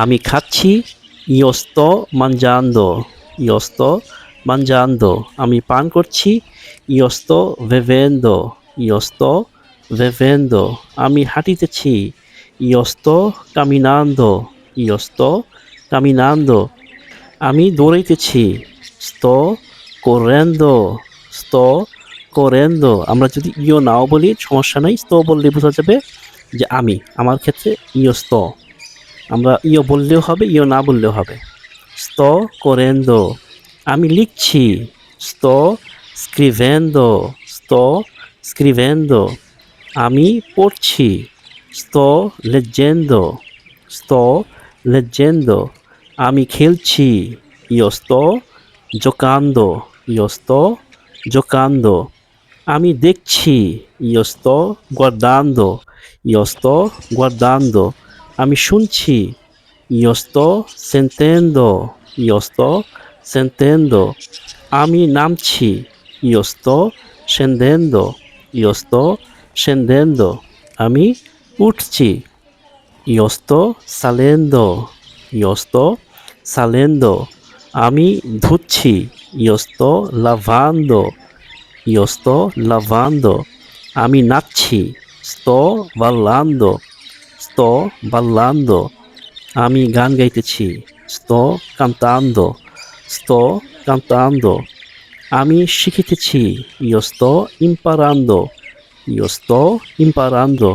আমি খাচ্ছি ইয়স্ত মানজান্দ ইয়স্ত মানজান্দ। আমি পান করছি ইয়স্ত ভেভেন্দ ইয়স্ত ভেভেন্দ। আমি হাঁটিতেছি ইয়স্ত কামিনান্দ ইয়স্ত কামিনান্দ। আমি দৌড়াইতেছি স্ত করেন্দ স্ত করেন্দ। আমরা যদি ইয় নাও বলি, সমস্যা নাই, স্ত বললে বোঝা যাবে যে আমি, আমার ক্ষেত্রে ইয়স্ত। আমরা ইয় বললেও হবে ইও না বললেও হবে। স্ত করেন্দ, আমি লিখছি, স্ত স্ক্রিভেন্দ স্ত স্ক্রিভেন্দ, আমি পড়ছি, স্ত লেজেন্দ স্ত লেজেন্দ, আমি খেলছি ইয়স্ত জোকান্দ ইয়স্ত জোকান্দ, আমি দেখছি ইয়স্ত গর্দান্দ ইয়স্ত গর্দান্দ আমি শুনছি ইয়স্ত সেন্তেন্দ ইয়স্ত সেন্তেন্দ। আমি নামছি ইয়স্ত সেন্দেন্দ ইয়স্ত সেন্দেন্দ আমি উঠছি ইয়স্ত সালেন্দ ইয়স্ত সালেন্দ। আমি ধুচ্ছি ইয়স্ত লাভান্দ ইয়স্ত লাভান্দ। আমি নাচছি স্ত বা sto ballando আমি গান গাইতেছি sto cantando sto cantando আমি শিখিতেছি imparando io sto imparando